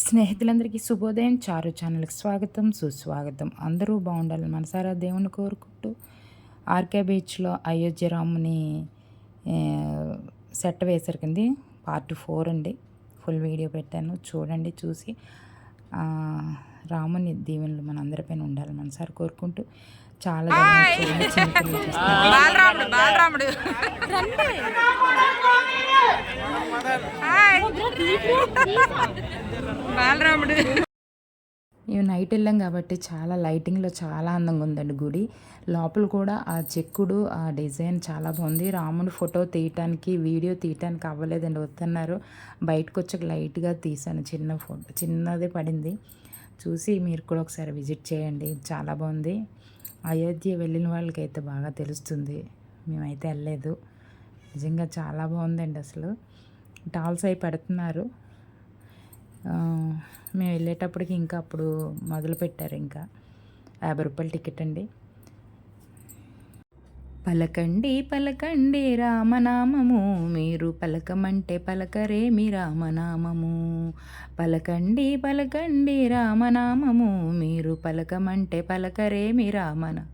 స్నేహితులందరికీ శుభోదయం. చారు ఛానల్కి స్వాగతం సుస్వాగతం. అందరూ బాగుండాలని మనసారా దేవుని కోరుకుంటూ ఆర్కే బీచ్లో అయోధ్య రాముని సెట్ వేశారు కింది. పార్ట్ ఫోర్ అండి. ఫుల్ వీడియో పెట్టాను. చూడండి చూసి ఆ, రాముని దీవెనలు మన అందరిపైన ఉండాలని మనసారి కోరుకుంటూ చాలా బాలరాముడు. మేము నైట్ వెళ్ళాం కాబట్టి చాలా లైటింగ్లో చాలా అందంగా ఉందండి గుడి. లోపల కూడా ఆ చెక్కుడు ఆ డిజైన్ చాలా బాగుంది. రాముడు ఫోటో తీయటానికి వీడియో తీయటానికి అవ్వలేదండి వస్తున్నారు బయటకు వచ్చాక లైట్గా తీసాను చిన్న ఫోటో చిన్నదే పడింది. చూసి మీరు కూడా ఒకసారి విజిట్ చేయండి చాలా బాగుంది. అయోధ్య వెళ్ళిన వాళ్ళకైతే బాగా తెలుస్తుంది. మేమైతే వెళ్ళలేదు. నిజంగా చాలా బాగుందండి అసలు. టాల్స్ అయి పెడుతున్నారు. మేము వెళ్ళేటప్పటికి ఇంకా అప్పుడు మొదలుపెట్టారు ఇంకా. యాభై రూపాయల టికెట్ అండి. పలకండి పలకండి రామనామము. మీరు పలకమంటే పలకరేమి రామనామము. పలకండి పలకండి రామనామము. మీరు పలకమంటే పలకరేమి రామనా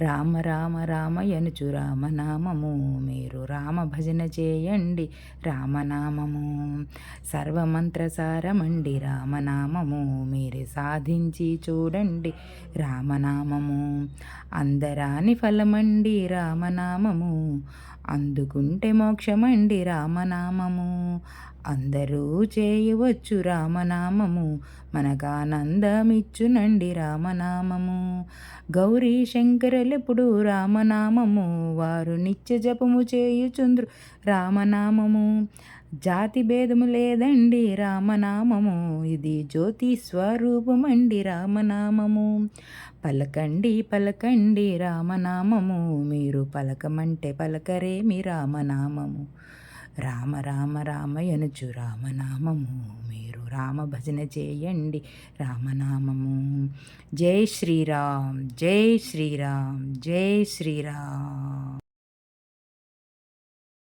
రామ రామ రామ ఎనుచు రామనామము. మీరు రామ భజన చేయండి రామనామము. సర్వమంత్రసారమండి రామనామము. మీరే సాధించి చూడండి రామనామము. అందరాని ఫలమండి రామనామము. అందుకుంటే మోక్షమండి రామనామము. అందరూ చేయవచ్చు రామనామము. మనకానందమిచ్చునండి రామనామము. గౌరీ శంకరులెప్పుడు రామనామము. వారు నిత్య జపము చేయుచుంద్రు రామనామము. జాతి భేదము లేదండి రామనామము. ఇది జ్యోతి స్వరూపమండి రామనామము. పలకండి పలకండి రామనామము. మీరు పలకమంటే పలకరేమి రామనామము? రామ రామ రామయనుచు రామనామము. మీరు రామ భజన చేయండి రామనామము. జై శ్రీరామ్ జై శ్రీరామ్ జై శ్రీరామ్.